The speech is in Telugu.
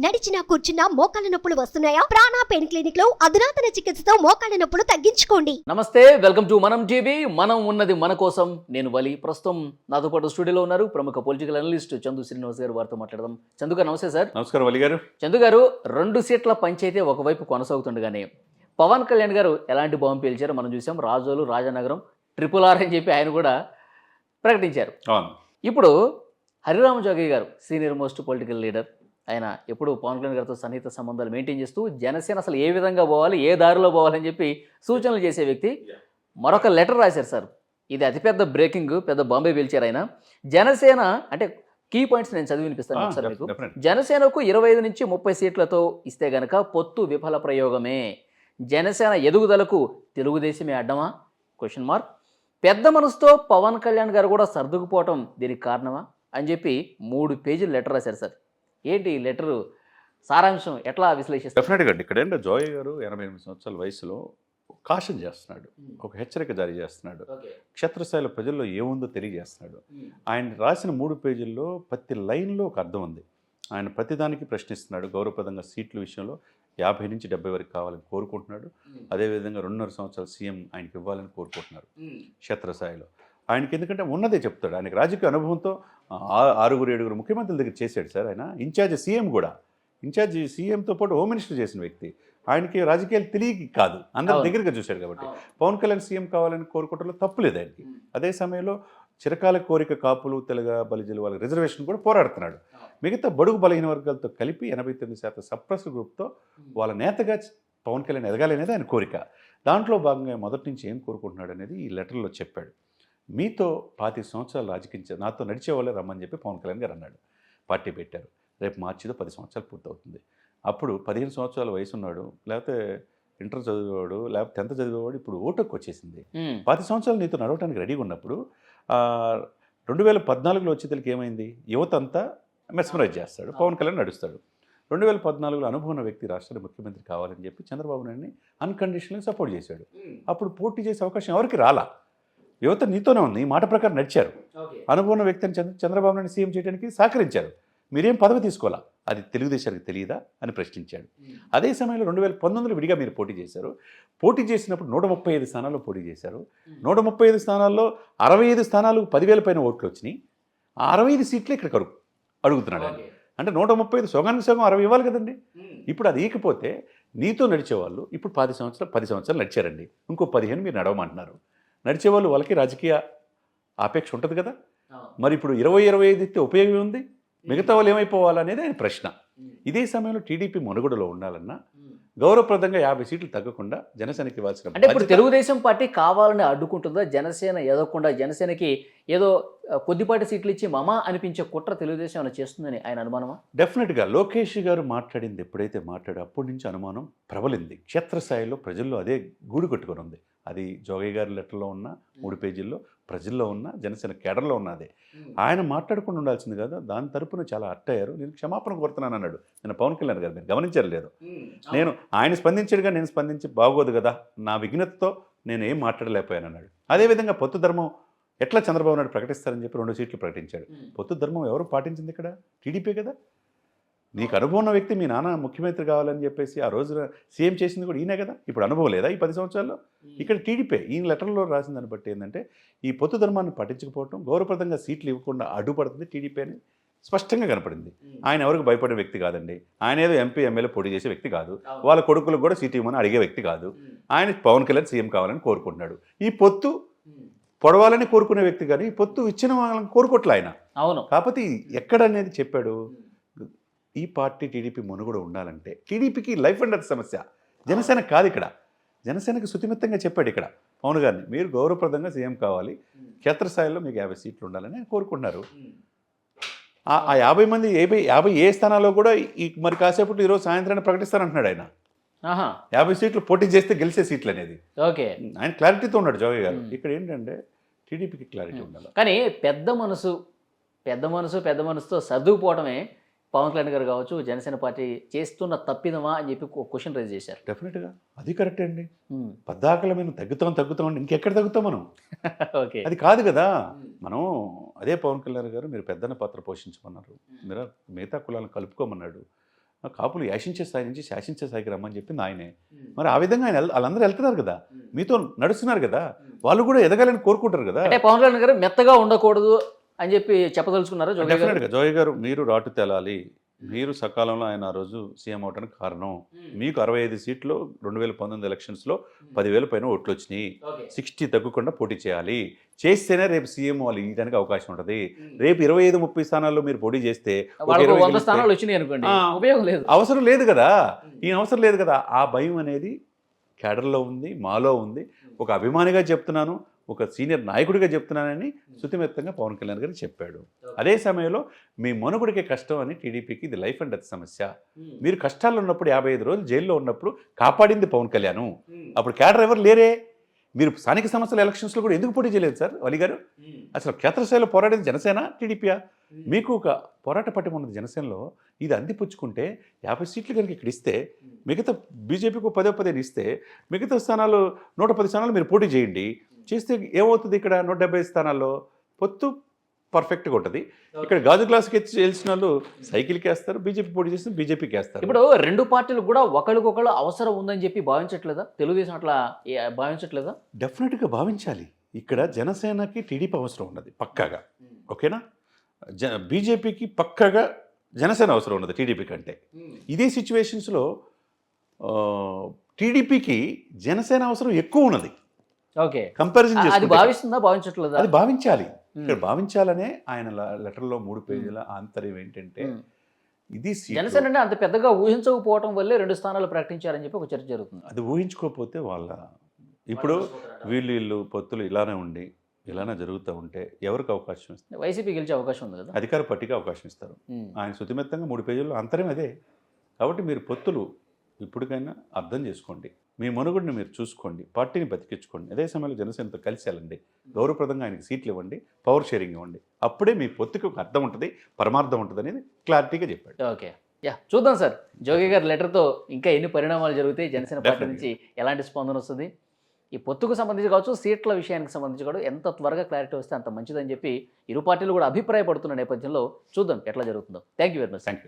నడిచినా కూర్చున్నా మోకాళ్ళ నొప్పులు వస్తున్నాయా? ప్రాణా పెయిన్ క్లినిక్లో అధునాతన చికిత్సతో మోకాళ్ళ నొప్పులు తగ్గించుకోండి. నమస్తే వెల్కమ్ టు మనం టీవీ. మనం ఉన్నది మన కోసం. నేను వలి ప్రస్తుతం నాతో పాటు స్టూడియోలో ఉన్నారు ప్రముఖ పొలిటికల్ అనలిస్ట్ చందు శ్రీనివాస్ గారు. వారితో మాట్లాడదాం. చందు గారు నమస్తే సార్. నమస్కారం వలి గారు. చందు గారు రెండు సీట్ల పంచాయితీ ఒకవైపు కొనసాగుతుండగానే పవన్ కళ్యాణ్ గారు ఎలాంటి బాంబు పేల్చారో మనం చూసాం. రాజోలు రాజనగరం ట్రిపుల్ ఆర్ అని చెప్పి ఆయన కూడా ప్రకటించారు. అవును. ఇప్పుడు హరిరామ జోగి గారు సీనియర్ మోస్ట్ పొలిటికల్ లీడర్ ఆయన ఎప్పుడు పవన్ కళ్యాణ్ గారితో సన్నిహిత సంబంధాలు మెయింటైన్ చేస్తూ జనసేన అసలు ఏ విధంగా పోవాలి ఏ దారిలో పోవాలని చెప్పి సూచనలు చేసే వ్యక్తి. మరొక లెటర్ రాశారు సార్. ఇది అతిపెద్ద బ్రేకింగ్ పెద్ద బాంబే పిలిచారు ఆయన. జనసేన అంటే కీ పాయింట్స్ నేను చదివి వినిపిస్తాను ఆ, సార్ మీకు. జనసేనకు ఇరవై ఐదు నుంచి ముప్పై సీట్లతో ఇస్తే గనక పొత్తు విఫల ప్రయోగమే. జనసేన ఎదుగుదలకు తెలుగుదేశమే అడ్డమా? క్వశ్చన్ మార్క్ పెద్ద మనసుతో పవన్ కళ్యాణ్ గారు కూడా సర్దుకుపోవటం దీనికి కారణమా? అని చెప్పి మూడు పేజీలు లెటర్ రాశారు సార్. ఏంటి ఈ లెటరు సారాంశం ఎట్లా విశ్లేషిస్తారు? డెఫినెట్గా అండి. ఇక్కడ జోయ్ గారు ఎనభై ఎనిమిది సంవత్సరాల వయసులో కాషన్ చేస్తున్నాడు. ఒక హెచ్చరిక జారీ చేస్తున్నాడు. క్షేత్రస్థాయిలో ప్రజల్లో ఏముందో తెలియజేస్తున్నాడు. ఆయన రాసిన మూడు పేజీల్లో ప్రతి లైన్లో ఒక అర్థం ఉంది. ఆయన ప్రతిదానికి ప్రశ్నిస్తున్నాడు. గౌరవప్రదంగా సీట్ల విషయంలో యాభై నుంచి డెబ్బై వరకు కావాలని కోరుకుంటున్నాడు. అదేవిధంగా రెండున్నర సంవత్సరాలు సీఎం ఆయనకి ఇవ్వాలని కోరుకుంటున్నారు. క్షేత్రస్థాయిలో. ఆయనకి ఎందుకంటే ఉన్నదే చెప్తాడు. ఆయనకి రాజకీయ అనుభవంతో ఆరుగురు ఏడుగురు ముఖ్యమంత్రుల దగ్గర చేశాడు సార్ ఆయన. ఇన్ఛార్జ్ సీఎం కూడా. ఇన్ఛార్జ్ సీఎంతో పాటు హోమ్ మినిస్టర్ చేసిన వ్యక్తి. ఆయనకి రాజకీయాలు తెలియక కాదు. అందరి. దగ్గరగా చూశాడు కాబట్టి. పవన్ కళ్యాణ్ సీఎం కావాలని కోరుకోవడంలో తప్పులేదు ఆయనకి. అదే సమయంలో చిరకాల కోరిక కాపులు తెలగ బలిజలు వాళ్ళకి రిజర్వేషన్ కూడా పోరాడుతున్నాడు. మిగతా బడుగు బలహీన వర్గాలతో కలిపి ఎనభై తొమ్మిది శాతం సప్రెస్ గ్రూప్తో వాళ్ళ నేతగా పవన్ కళ్యాణ్ ఎదగాలి అనేది ఆయన కోరిక. దాంట్లో భాగంగా మొదటి నుంచి ఏం కోరుకుంటున్నాడు అనేది ఈ లెటర్లో చెప్పాడు. మీతో పాతి సంవత్సరాలు రాజకీయ నాతో నడిచే వాళ్ళే రమ్మని చెప్పి పవన్ కళ్యాణ్ గారు అన్నాడు. పార్టీ పెట్టారు. రేపు మార్చిలో పది సంవత్సరాలు పూర్తవుతుంది. అప్పుడు పదిహేను సంవత్సరాల వయసు ఉన్నాడు లేకపోతే ఇంటర్ చదివేవాడు లేకపోతే టెన్త్ చదివేవాడు ఇప్పుడు ఓటుకు వచ్చేసింది. పది సంవత్సరాలు నీతో నడవడానికి రెడీగా ఉన్నప్పుడు రెండు వేల పద్నాలుగులో వచ్చేసరికి ఏమైంది? యువత అంతా మెస్మరైజ్ చేస్తాడు. పవన్ కళ్యాణ్ నడుస్తాడు. రెండు వేల పద్నాలుగులో అనుభవం వ్యక్తి రాష్ట్ర ముఖ్యమంత్రి కావాలని చెప్పి చంద్రబాబు నాయుడిని అన్కండిషనల్గా సపోర్ట్ చేశాడు. అప్పుడు పోటీ చేసే అవకాశం ఎవరికి రాలా. యువత నీతోనే ఉంది మాట ప్రకారం నడిచారు. అనుభవం వ్యక్తిని చంద్ర చంద్రబాబు నాయుడు సీఎం చేయడానికి సహకరించారు. మీరేం పదవి తీసుకోవాలా? అది తెలుగుదేశానికి తెలియదా? అని ప్రశ్నించాడు. అదే సమయంలో రెండు వేల పంతొమ్మిదిలో విడిగా మీరు పోటీ చేశారు. పోటీ చేసినప్పుడు నూట ముప్పై ఐదు స్థానాల్లో పోటీ చేశారు. నూట ముప్పై ఐదు స్థానాల్లో అరవై ఐదు స్థానాలు పదివేల పైన ఓట్లు వచ్చినాయి. ఆ అరవై ఐదు సీట్లే ఇక్కడ కరుగు అడుగుతున్నాడు ఆయన. అంటే నూట ముప్పై ఐదు సగానికి సగం అరవై ఇవ్వాలి కదండి. ఇప్పుడు అది ఇకపోతే నీతో నడిచేవాళ్ళు ఇప్పుడు పది సంవత్సరాలు పది సంవత్సరాలు నడిచారండి. ఇంకో పదిహేను మీరు నడవమంటున్నారు. నడిచేవాళ్ళు వాళ్ళకి రాజకీయ ఆపేక్ష ఉంటుంది కదా. మరి ఇప్పుడు ఇరవై ఇరవై ఐదు ఇస్తే ఉపయోగం ఉంది మిగతా వాళ్ళు ఏమైపోవాలనేది ఆయన ప్రశ్న. ఇదే సమయంలో టీడీపీ మనుగడలో ఉండాలన్నా గౌరవప్రదంగా యాభై సీట్లు తగ్గకుండా జనసేనకి ఇవ్వాల్సిన అంటే ఇప్పుడు తెలుగుదేశం పార్టీ కావాలని అడ్డుకుంటుందా? జనసేన ఎదగకుండా జనసేనకి ఏదో కొద్దిపాటి సీట్లు ఇచ్చి మమ అనిపించే కుట్ర తెలుగుదేశం ఏమైనా చేస్తుందని ఆయన అనుమానమా? డెఫినెట్గా. లోకేష్ గారు మాట్లాడింది ఎప్పుడైతే మాట్లాడో అప్పటి నుంచి అనుమానం ప్రబలింది. క్షేత్రస్థాయిలో ప్రజల్లో అదే గూడు కట్టుకొని ఉంది. అది జోగయ్య గారి లెటర్లో ఉన్న మూడు పేజీల్లో ప్రజల్లో ఉన్న జనసేన కేడర్లో ఉన్న అదే. ఆయన మాట్లాడకుండా ఉండాల్సింది కదా దాని తరపున చాలా అట్ అయ్యారు నేను క్షమాపణ కోరుతున్నాను అన్నాడు. నేను పవన్ కళ్యాణ్ గారు మీరు గమనించారు లేదు? నేను ఆయన స్పందించడుగా నేను స్పందించి బాగోదు కదా నా విఘ్నతతో నేను ఏం మాట్లాడలేకపోయాను అన్నాడు. అదేవిధంగా పొత్తు ధర్మం ఎట్లా చంద్రబాబు నాయుడు ప్రకటిస్తారని చెప్పి రెండు సీట్లు ప్రకటించాడు. పొత్తు ధర్మం ఎవరు పాటించింది ఇక్కడ? టీడీపీ కదా? నీకు అనుభవం ఉన్న వ్యక్తి మీ నాన్న ముఖ్యమంత్రి కావాలని చెప్పేసి ఆ రోజున సీఎం చేసింది కూడా ఈయనే కదా? ఇప్పుడు అనుభవం లేదా ఈ పది సంవత్సరాల్లో? ఇక్కడ టీడీపీ ఈయన లెటర్లో రాసిన దాన్ని బట్టి ఏంటంటే ఈ పొత్తు ధర్మాన్ని పట్టించకపోవడం గౌరవప్రదంగా సీట్లు ఇవ్వకుండా అడ్డుపడుతుంది టీడీపీ అని స్పష్టంగా కనపడింది. ఆయన ఎవరికి భయపడే వ్యక్తి కాదండి. ఆయన ఏదో ఎంపీ ఎమ్మెల్యే పోటీ చేసే వ్యక్తి కాదు. వాళ్ళ కొడుకులకు కూడా సీట్ ఇవ్వమని అడిగే వ్యక్తి కాదు. ఆయన పవన్ కళ్యాణ్ సీఎం కావాలని కోరుకుంటున్నాడు. ఈ పొత్తు పొడవాలని కోరుకునే వ్యక్తి కానీ ఈ పొత్తు ఇచ్చిన వాళ్ళని కోరుకోవట్లే ఆయన. అవును. కాకపోతే ఎక్కడ అనేది చెప్పాడు? ఈ పార్టీ టీడీపీ మనుగడ ఉండాలంటే టీడీపీకి లైఫ్ అండ్ డెత్ సమస్య. జనసేన కాదు ఇక్కడ. జనసేనకి శుతిమిత్తంగా చెప్పాడు ఇక్కడ పవన్ గారిని. మీరు గౌరవప్రదంగా సీఎం కావాలి. క్షేత్రస్థాయిలో మీకు యాభై సీట్లు ఉండాలని కోరుకుంటున్నారు. ఆ- యాభై మంది యాభై యాభై ఏ స్థానాల్లో కూడా ఈ మరి కాసేపట్లో ఈరోజు సాయంత్రాన్ని ప్రకటిస్తానంటున్నాడు ఆయన. యాభై సీట్లు పోటీ చేస్తే గెలిచే సీట్లు అనేది. ఓకే. ఆయన క్లారిటీతో ఉన్నాడు జోగి గారు. ఇక్కడ ఏంటంటే టీడీపీకి క్లారిటీ ఉండాలి. కానీ పెద్ద మనసు పెద్ద మనసు పెద్ద మనసుతో సర్దుకుపోవడమే పవన్ కళ్యాణ్ గారు కావచ్చు జనసేన పార్టీ చేస్తున్న తప్పిదమా అని చెప్పి క్వశ్చన్ రైజ్ చేశారు. డెఫినెట్గా అది కరెక్టే అండి. పద్దాకల మేము తగ్గుతాం తగ్గుతాం అంటే ఇంకెక్కడ తగ్గుతాం మనం? ఓకే. అది కాదు కదా. మనం అదే పవన్ కళ్యాణ్ గారు మీరు పెద్దన్న పాత్ర పోషించమన్నారు. మీరు మిగతా కులాలను కలుపుకోమన్నాడు. కాపులు యాశించే స్థాయి నుంచి శాసించే స్థాయికి రమ్మని చెప్పింది ఆయనే. మరి ఆ విధంగా ఆయన వెళ్- వాళ్ళందరూ వెళ్తున్నారు కదా. మీతో నడుస్తున్నారు కదా. వాళ్ళు కూడా ఎదగాలని కోరుకుంటారు కదా. అంటే పవన్ కళ్యాణ్ గారు మెత్తగా ఉండకూడదు అని చెప్పి చెప్పదలుచుకున్నారు జోగి గారు? డెఫినెట్గా జోయ్ గారు మీరు రాటు తెలాలి. మీరు సకాలంలో ఆయన ఆ రోజు సీఎం అవడానికి కారణం. మీకు అరవై ఐదు సీట్లు రెండు వేల పంతొమ్మిది ఎలక్షన్స్లో పదివేల పైన ఓట్లు వచ్చినాయి. సిక్స్టీ తగ్గకుండా పోటీ చేయాలి. చేస్తేనే రేపు సీఎం వాళ్ళు ఇవ్వడానికి అవకాశం ఉంటుంది. రేపు ఇరవై ఐదు ముప్పై స్థానాల్లో మీరు పోటీ చేస్తే అవసరం లేదు కదా. ఈ అవసరం లేదు కదా. ఆ భయం అనేది కేడర్లో ఉంది మాలో ఉంది. ఒక అభిమానిగా చెప్తున్నాను. ఒక సీనియర్ నాయకుడిగా చెప్తున్నానని శుతిమెత్తంగా పవన్ కళ్యాణ్ గారు చెప్పాడు. అదే సమయంలో మీ మనుగుడికి కష్టం అని టీడీపీకి ఇది లైఫ్ అండ్ డెత్ సమస్య. మీరు కష్టాల్లో ఉన్నప్పుడు యాభై ఐదు రోజులు జైల్లో ఉన్నప్పుడు కాపాడింది పవన్ కళ్యాణ్. అప్పుడు కేడర్ ఎవరు లేరే? మీరు స్థానిక సంస్థల ఎలక్షన్స్లో కూడా ఎందుకు పోటీ చేయలేదు సార్ అలీ గారు? అసలు క్షేత్రస్థాయిలో పోరాడేది జనసేన టీడీపీయా? మీకు ఒక పోరాట పట్టిమ ఉన్నది జనసేనలో ఇది అందిపుచ్చుకుంటే యాభై సీట్లు కనుక ఇక్కడ ఇస్తే మిగతా బీజేపీకి పదో పదిహేను ఇస్తే మిగతా స్థానాలు నూట పది స్థానాలు మీరు పోటీ చేయండి. చేస్తే ఏమవుతుంది ఇక్కడ నూట డెబ్బై స్థానాల్లో? పొత్తు పర్ఫెక్ట్గా ఉంటుంది. ఇక్కడ గాజు గ్లాస్కి చేసిన వాళ్ళు సైకిల్కి వేస్తారు బీజేపీ పోటీ చేస్తే బీజేపీకి వేస్తారు. ఇప్పుడు రెండు పార్టీలు కూడా ఒకరికొకరు అవసరం ఉందని చెప్పి భావించట్లేదా? తెలుగుదేశం అట్లా భావించట్లేదా? డెఫినెట్గా భావించాలి. ఇక్కడ జనసేనకి టీడీపీ అవసరం ఉన్నది పక్కాగా. ఓకేనా? జ బీజేపీకి పక్కాగా జనసేన అవసరం ఉన్నది టీడీపీ కంటే. ఇదే సిచ్యువేషన్స్లో టీడీపీకి జనసేన అవసరం ఎక్కువ ఉన్నది. ఓకే. కంపారిజన్ అది భావిస్తుందా? భావించట్లేదా? అది భావించాలి. ఇక్కడ భావించాలనే ఆయన లెటర్లో మూడు పేజీల ఆంతర్యం ఏంటంటే. ఇది. జనసేన అంటే అంత పెద్దగా ఊహించకపోవడం వల్లే రెండు స్థానాలు ప్రకటించారని చెప్పి ఒక చర్చ జరుగుతుంది. అది ఊహించుకోకపోతే వాళ్ళ ఇప్పుడు వీళ్ళు వీళ్ళు పొత్తులు ఇలానే ఉండి ఇలానే జరుగుతూ ఉంటే ఎవరికి అవకాశం ఇస్తారు? వైసీపీ గెలిచే అవకాశం ఉంది కదా. అధికార పట్టిక అవకాశం ఇస్తారు. ఆయన శుతిమెత్తంగా మూడు పేజీల్లో అంతరం అదే. కాబట్టి మీరు పొత్తులు ఇప్పటికైనా అర్థం చేసుకోండి. మీ మనుగడిని మీరు చూసుకోండి పార్టీని బతికించుకోండి. అదే సమయంలో జనసేనతో కలిసి వెళ్ళండి. గౌరవప్రదంగా ఆయనకి సీట్లు ఇవ్వండి పవర్ షేరింగ్ ఇవ్వండి. అప్పుడే మీ పొత్తుకు ఒక అర్థం ఉంటుంది పరమార్థం ఉంటుంది అనేది క్లారిటీగా చెప్పాడు. ఓకే. యా చూద్దాం సార్. జోగి గారి లెటర్తో ఇంకా ఎన్ని పరిణామాలు జరుగుతాయి? జనసేన పార్టీ. నుంచి ఎలాంటి స్పందన వస్తుంది? ఈ పొత్తుకు సంబంధించి కావచ్చు సీట్ల విషయానికి సంబంధించి కూడా ఎంత త్వరగా క్లారిటీ వస్తే అంత మంచిదని చెప్పి ఇరు పార్టీలు కూడా అభిప్రాయపడుతున్న నేపథ్యంలో చూద్దాం ఎట్లా జరుగుతుందో. Thank you very much thank you